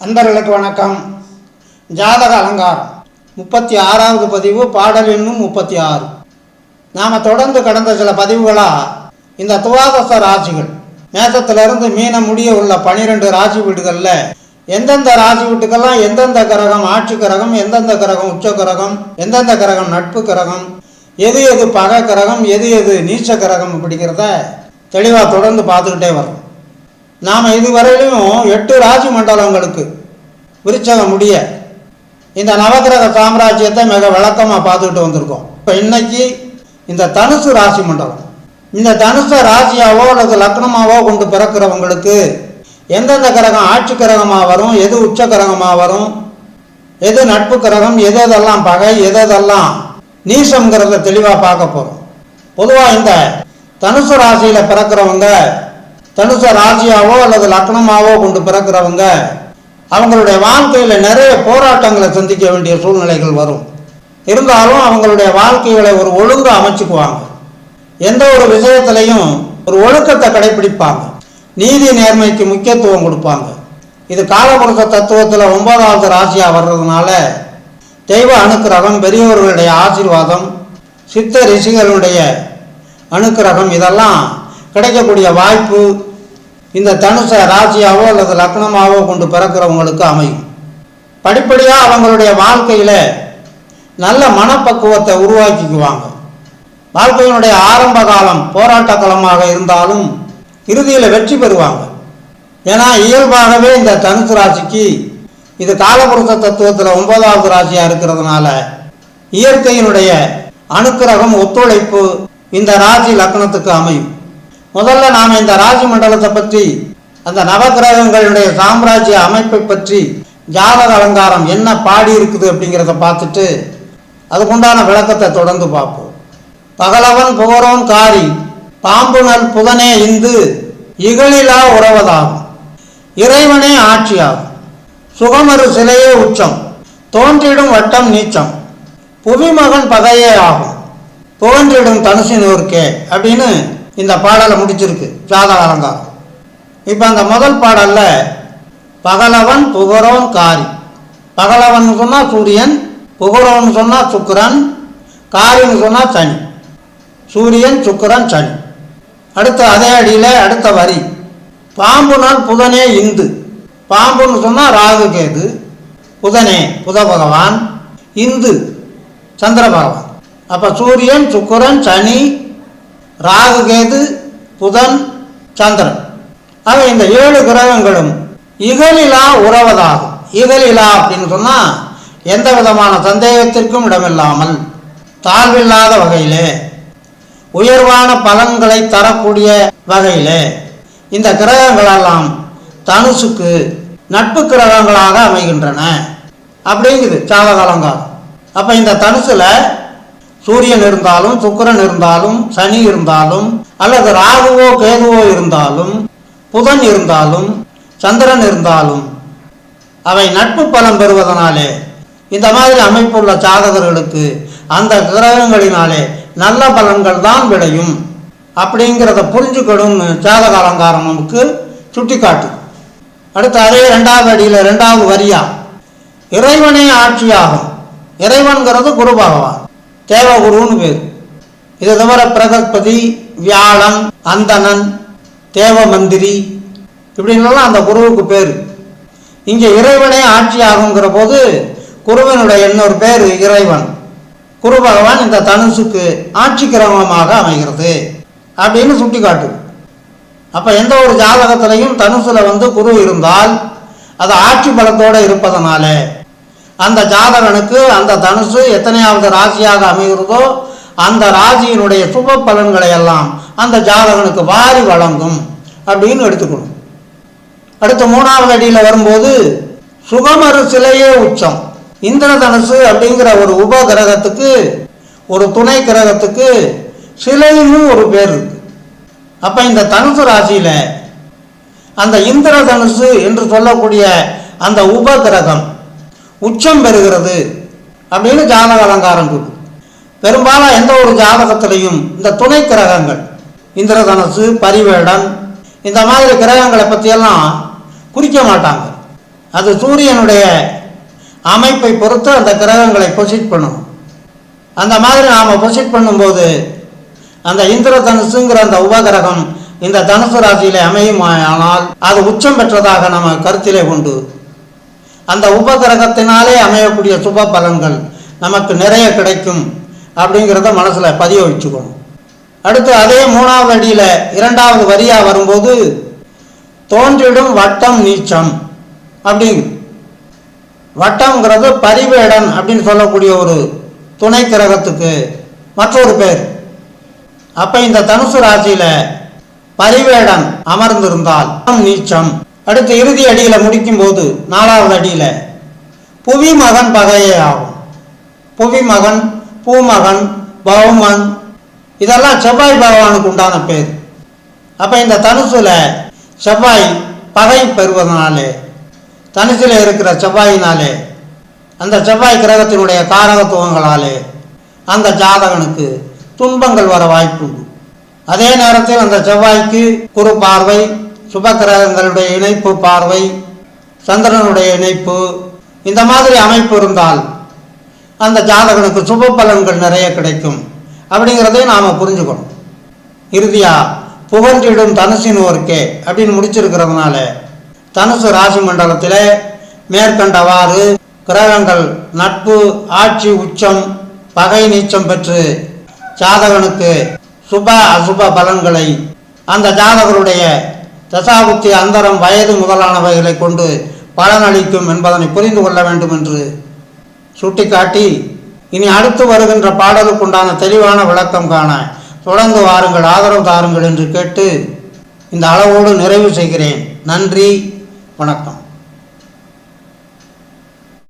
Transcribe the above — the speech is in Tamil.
அன்பர்களுக்கு வணக்கம். ஜாதக அலங்காரம். முப்பத்தி ஆறாவது பதிவு பாடல் எண்ணும் முப்பத்தி ஆறு நாம் தொடர்ந்து கடந்த சில பதிவுகளாக இந்த துவாதச ராசிகள். மேசத்திலிருந்து மீன முடிய உள்ள பனிரெண்டு ராசி வீடுகளில் எந்தெந்த ராசி வீட்டுக்கெல்லாம் எந்தெந்த கிரகம் ஆட்சி கிரகம் எந்தெந்த கிரகம் உச்ச கிரகம் எந்தெந்த கிரகம் நட்பு கிரகம் எது எது பக கிரகம் எது எது நீச்ச கிரகம் அப்படிங்கிறத தெளிவாக தொடர்ந்து பார்த்துக்கிட்டே வரும் நாம் இதுவரையிலும் எட்டு ராசி மண்டலங்களுக்கு விருச்சகம் முடிய இந்த நவகிரக சாம்ராஜ்யத்தை மிக விளக்கமாக பார்த்துக்கிட்டு வந்திருக்கோம். இப்போ இன்னைக்கு இந்த தனுசு ராசி மண்டலம். இந்த தனுசை ராசியாவோ அல்லது லக்னமாவோ கொண்டு பிறக்கிறவங்களுக்கு எந்தெந்த கிரகம் ஆட்சி கிரகமாக வரும் எது உச்ச கிரகமாக வரும் எது நட்பு கிரகம் எது எதெல்லாம் பகை எது எதெல்லாம் நீசம்ங்கிறத தெளிவாக பார்க்க போகிறோம் பொதுவாக இந்த தனுசு ராசியில் பிறக்கிறவங்க தனுச ராசியாவோ அல்லது லக்னமாவோ கொண்டு பிறக்கிறவங்க அவங்களுடைய வாழ்க்கையில் நிறைய போராட்டங்களை சந்திக்க வேண்டிய சூழ்நிலைகள் வரும். இருந்தாலும் அவங்களுடைய வாழ்க்கைகளை ஒரு ஒழுங்கு அமைச்சுக்குவாங்க. எந்த ஒரு விஷயத்திலையும் ஒரு ஒழுக்கத்தை கடைபிடிப்பாங்க. நீதி நேர்மைக்கு முக்கியத்துவம் கொடுப்பாங்க. இது காலபுருஷ தத்துவத்தில் ஒன்பதாவது ராசியாக வர்றதுனால தெய்வ அணுக்கிரகம் பெரியவர்களுடைய ஆசீர்வாதம் சித்த ரிஷிகளுடைய அணுக்கிரகம் இதெல்லாம் கிடைக்கக்கூடிய வாய்ப்பு இந்த தனுசை ராசியாவோ அல்லது லக்னமாவோ கொண்டு பிறக்கிறவங்களுக்கு அமையும். படிப்படியாக அவங்களுடைய வாழ்க்கையில் நல்ல மனப்பக்குவத்தை உருவாக்கிக்குவாங்க. வாழ்க்கையினுடைய ஆரம்ப காலம் போராட்ட களமாக இருந்தாலும் இறுதியில் வெற்றி பெறுவாங்க. ஏன்னா இயல்பாகவே இந்த தனுசு ராசிக்கு இது காலபுருஷ தத்துவத்தில் ஒன்பதாவது ராசியாக இருக்கிறதுனால இயற்கையினுடைய அனுக்கிரகம் ஒத்துழைப்பு இந்த ராசி லக்னத்துக்கு அமையும். முதல்ல நாம் இந்த ராசி மண்டலத்தை பற்றி அந்த நவகிரகங்களுடைய சாம்ராஜ்ய அமைப்பை பற்றி ஜாதக அலங்காரம் என்ன பாடி இருக்குது அப்படிங்கிறத பார்த்துட்டு அதுக்குண்டான விளக்கத்தை தொடர்ந்து பார்ப்போம். பகலவன் புகரோன் காரி பாம்புணல் புதனே இந்து இகழிலா உறவதாகும். இறைவனே ஆட்சியாகும். சுகமரு சிலையே உச்சம். தோன்றிடும் வட்டம் நீச்சம். புவிமகன் பகையே ஆகும். புகன்றிடும் தனுசினூர்க்கே அப்படின்னு இந்த பாடலை முடிச்சிருக்கு. ஜாதக அலங்காரம் இப்போ அந்த முதல் பாடலில் பகலவன் புகரோன் காரி. பகலவன் சொன்னால் சூரியன் புகரோன்னு சொன்னால் சுக்கிரன் காரின்னு சொன்னால் சனி. சூரியன் சுக்கிரன் சனி. அடுத்த அதே அடியில் அடுத்த வரி. பாம்புனால் புதனே இந்து. பாம்புன்னு சொன்னால் ராகு கேது. புதனே புத பகவான் இந்து சந்திர பகவான். அப்போ சூரியன் சுக்கிரன் சனி ராகு கேது புதன் சந்திரன். ஆக இந்த ஏழு கிரகங்களும் இகலிலா உறவதாகும். இகலிலா அப்படின்னு சொன்னால் எந்த விதமான சந்தேகத்திற்கும் இடமில்லாமல் தாழ்வில்லாத வகையிலே உயர்வான பலன்களை தரக்கூடிய வகையிலே இந்த கிரகங்களெல்லாம் தனுசுக்கு நட்பு கிரகங்களாக அமைகின்றன. அப்படிங்குது ஜாதக அப்போ இந்த தனுசில் சூரியன் இருந்தாலும் சுக்கரன் இருந்தாலும் சனி இருந்தாலும் அல்லது ராகுவோ கேதுவோ இருந்தாலும் புதன் இருந்தாலும் சந்திரன் இருந்தாலும் அவை நட்பு பலம் பெறுவதனாலே இந்த மாதிரி அமைப்புள்ள ஜாதகர்களுக்கு அந்த கிரகங்களினாலே நல்ல பலன்கள் தான் விளையும். அப்படிங்கிறத புரிஞ்சுக்கணும்னு ஜாதக அலங்காரம் நமக்கு சுட்டிக்காட்டு. அடுத்து அதே ரெண்டாவது அடியில் ரெண்டாவது வரியா? இறைவனே ஆட்சியாகும். இறைவன்கிறது குரு பகவான். தேவகுருன்னு பேர். இது தவிர பிரகஸ்பதி வியாழன் அந்தணன் தேவ மந்திரி இப்படின்லாம் அந்த குருவுக்கு பேர். இங்கே இறைவனே ஆட்சி ஆகுங்கிற போது குருவனுடைய இன்னொரு பேர் இறைவன். குரு பகவான் இந்த தனுசுக்கு ஆட்சி கிரமமாக அமைகிறது அப்படின்னு சுட்டி காட்டுது அப்போ எந்த ஒரு ஜாதகத்திலையும் தனுசில் வந்து குரு இருந்தால் அது ஆட்சி பலத்தோடு இருப்பதனால அந்த ஜாதகனுக்கு அந்த தனுசு எத்தனையாவது ராசியாக அமைகிறதோ அந்த ராசியினுடைய சுப பலன்களை எல்லாம் அந்த ஜாதகனுக்கு வாரி வழங்கும் அப்படின்னு எடுத்துக்கணும். அடுத்த மூணாவது அடியில் வரும்போது சுகமரு சிலையே உச்சம். இந்திர தனுசு அப்படிங்கிற ஒரு உப கிரகத்துக்கு ஒரு துணை கிரகத்துக்கு சிலைன்னு ஒரு பேர் இருக்கு. அப்போ இந்த தனுசு ராசியில் அந்த இந்திர தனுசு என்று சொல்லக்கூடிய அந்த உப கிரகம் உச்சம் பெறுகிறது அப்படின்னு ஜாதக அலங்காரம் இருக்குது பெரும்பாலும் எந்த ஒரு ஜாதகத்திலையும் இந்த துணை கிரகங்கள் இந்திரதனசு பரிவேடன் இந்த மாதிரி கிரகங்களை பற்றியெல்லாம் குறிக்க மாட்டாங்க. அது சூரியனுடைய அமைப்பை பொறுத்து அந்த கிரகங்களை பொசிட் பண்ணும் அந்த மாதிரி நாம் பொசிட் பண்ணும்போது அந்த இந்திர தனுசுங்கிற அந்த உபகிரகம் இந்த தனுசு ராசியிலே அமையுமானால் அது உச்சம் பெற்றதாக நம்ம கருத்திலே கொண்டு அந்த உபகிரகத்தினாலே அமையக்கூடிய சுப பலன்கள் நமக்கு நிறைய கிடைக்கும் அப்படிங்கிறத மனசில் பதிய வச்சுக்கணும். அடுத்து அதே மூணாவது அடியில் இரண்டாவது வரியாக வரும்போது தோன்றிடும் வட்டம் நீச்சம் அப்படிங்குது வட்டம்ங்கிறது பரிவேடன் அப்படின்னு சொல்லக்கூடிய ஒரு துணை கிரகத்துக்கு மற்றொரு பேர். அப்போ இந்த தனுசு ராசியில் பரிவேடன் அமர்ந்திருந்தால் நீச்சம் அடுத்து இறுதி அடியில் முடிக்கும் போது நாலாவது அடியில் புவி மகன் பகையே ஆகும். புவி மகன் பூமகன் பௌமன் இதெல்லாம் செவ்வாய் பகவானுக்கு உண்டான பேர். அப்போ இந்த தனுசில் செவ்வாய் பகை பெறுவதனாலே தனுசில் இருக்கிற செவ்வாயினாலே அந்த செவ்வாய் கிரகத்தினுடைய காரகத்துவங்களாலே அந்த ஜாதகனுக்கு துன்பங்கள் வர வாய்ப்புண்டு. அதே நேரத்தில் அந்த செவ்வாய்க்கு குறு பார்வை சுப கிரகங்களுடைய இணைப்பு பார்வை சந்திரனுடைய இணைப்பு இந்த மாதிரி அமைப்பு இருந்தால் அந்த ஜாதகனுக்கு சுப பலன்கள் நிறைய கிடைக்கும். அப்படிங்கிறதையும் நாம் புரிஞ்சுக்கணும். இறுதியாக புகன்றிடும் தனுசினோருக்கே அப்படின்னு முடிச்சிருக்கிறதுனால தனுசு ராசி மண்டலத்தில் மேற்கண்டவாறு கிரகங்கள் நட்பு ஆட்சி உச்சம் பகை நீச்சம் பெற்று ஜாதகனுக்கு சுப அசுப பலன்களை அந்த ஜாதகருடைய தசாபுத்தி அந்தரம் வயது முதலானவைகளை கொண்டு பலனளிக்கும் என்பதனை புரிந்து கொள்ள வேண்டும் என்று சுட்டிக்காட்டி இனி அடுத்து வருகின்ற பாடலுக்குண்டான தெளிவான விளக்கம் காண தொடர்ந்து வாருங்கள் ஆதரவு தாருங்கள் என்று கேட்டு இந்த அளவோடு நிறைவு செய்கிறேன். நன்றி வணக்கம்.